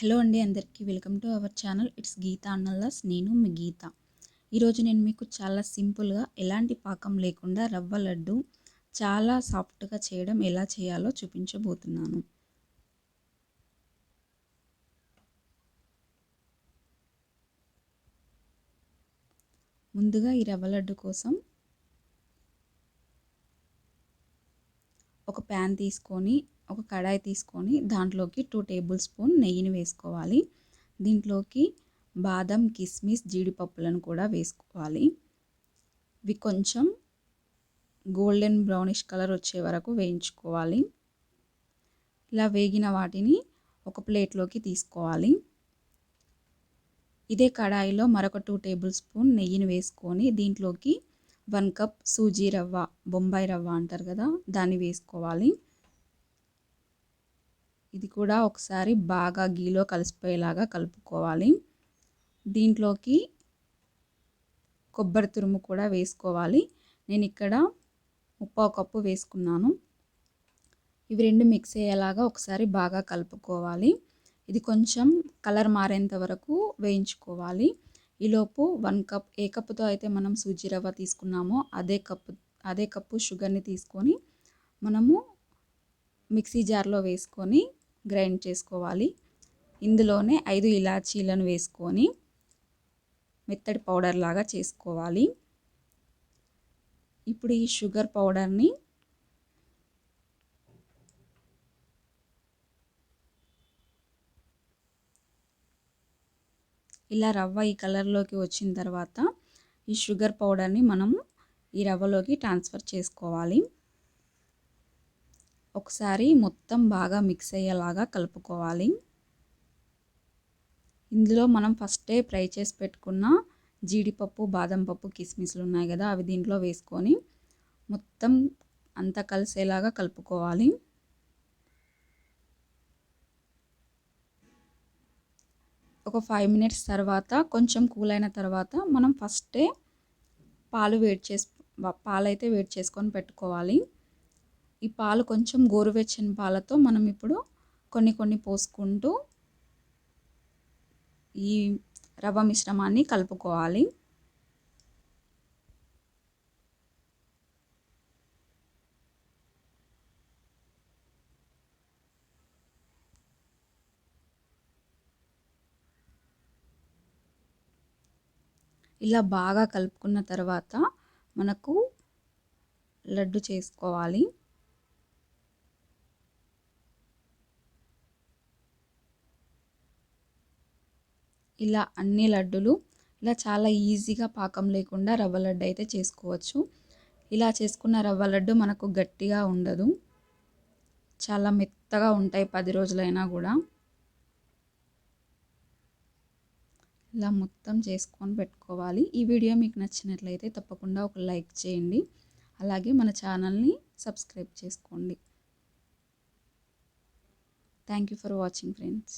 Hello అండి అందరికీ welcome to our channel. It's Geetha Annallas. నేను మీ గీత. ఈరోజు నేను మీకు చాలా సింపుల్గా ఎలాంటి పాకం లేకుండా రవ్వ లడ్డు చాలా సాఫ్ట్గా చేయడం ఎలా చేయాలో చూపించబోతున్నాను. ముందుగా ఈ రవ్వ లడ్డు కోసం ఒక ప్యాన్ తీసుకొని ఒక కడాయి తీసుకొని దాంట్లోకి టూ టేబుల్ స్పూన్ నెయ్యిని వేసుకోవాలి. దీంట్లోకి బాదం కిస్మిస్ జీడిపప్పులను కూడా వేసుకోవాలి. ఇవి కొంచెం గోల్డెన్ బ్రౌనిష్ కలర్ వచ్చే వరకు వేయించుకోవాలి. ఇలా వేగిన వాటిని ఒక ప్లేట్లోకి తీసుకోవాలి. ఇదే కడాయిలో మరొక టూ టేబుల్ స్పూన్ నెయ్యిని వేసుకొని దీంట్లోకి వన్ కప్ సూజీ రవ్వ బొంబాయి రవ్వ అంటారు కదా దాన్ని వేసుకోవాలి. ఇది కూడా ఒకసారి బాగా గీలో కలిసిపోయేలాగా కలుపుకోవాలి. దీంట్లోకి కొబ్బరి తురుము కూడా వేసుకోవాలి. నేను ఇక్కడ ముప్పావు కప్పు వేసుకున్నాను. ఇవి రెండు మిక్స్ అయ్యేలాగా ఒకసారి బాగా కలుపుకోవాలి. ఇది కొంచెం కలర్ మారేంత వరకు వేయించుకోవాలి. ఈలోపు వన్ కప్ ఏ కప్పుతో అయితే మనం సూజీ రవ్వ తీసుకున్నామో అదే కప్పు అదే కప్పు షుగర్ని తీసుకొని మనము మిక్సీ జార్లో వేసుకొని గ్రైండ్ చేసుకోవాలి. ఇందులోనే ఐదు ఇలాచీలను వేసుకొని మెత్తడి పౌడర్ లాగా చేసుకోవాలి. ఇప్పుడు ఈ షుగర్ పౌడర్ని ఇలా రవ్వ ఈ కలర్లోకి వచ్చిన తర్వాత ఈ షుగర్ పౌడర్ని మనము ఈ రవ్వలోకి ట్రాన్స్ఫర్ చేసుకోవాలి. ఒకసారి మొత్తం బాగా మిక్స్ అయ్యేలాగా కలుపుకోవాలి. ఇందులో మనం ఫస్టే ఫ్రై చేసి పెట్టుకున్న జీడిపప్పు బాదం పప్పు కిస్మిస్లు ఉన్నాయి కదా అవి దీంట్లో వేసుకొని మొత్తం అంతా కలిసేలాగా కలుపుకోవాలి. ఒక ఫైవ్ మినిట్స్ తర్వాత కొంచెం కూల్ అయిన తర్వాత మనం ఫస్టే పాలు వేడి చేసి పాలైతే వేడి చేసుకొని పెట్టుకోవాలి. ఈ పాలు కొంచెం గోరువెచ్చని పాలతో మనం ఇప్పుడు కొన్ని కొన్ని పోసుకుంటూ ఈ రవ్వ మిశ్రమాన్ని కలుపుకోవాలి. ఇలా బాగా కలుపుకున్న తర్వాత మనకు లడ్డు చేసుకోవాలి. ఇలా అన్ని లడ్డులు ఇలా చాలా ఈజీగా పాకం లేకుండా రవ్వ లడ్డు అయితే చేసుకోవచ్చు. ఇలా చేసుకున్న రవ్వ లడ్డు మనకు గట్టిగా ఉండదు. చాలా మెత్తగా ఉంటాయి పది రోజులైనా కూడా. ఇలా మొత్తం చేసుకొని పెట్టుకోవాలి. ఈ వీడియో మీకు నచ్చినట్లయితే తప్పకుండా ఒక లైక్ చేయండి. అలాగే మన ఛానల్ని సబ్స్క్రైబ్ చేసుకోండి. Thank you for watching friends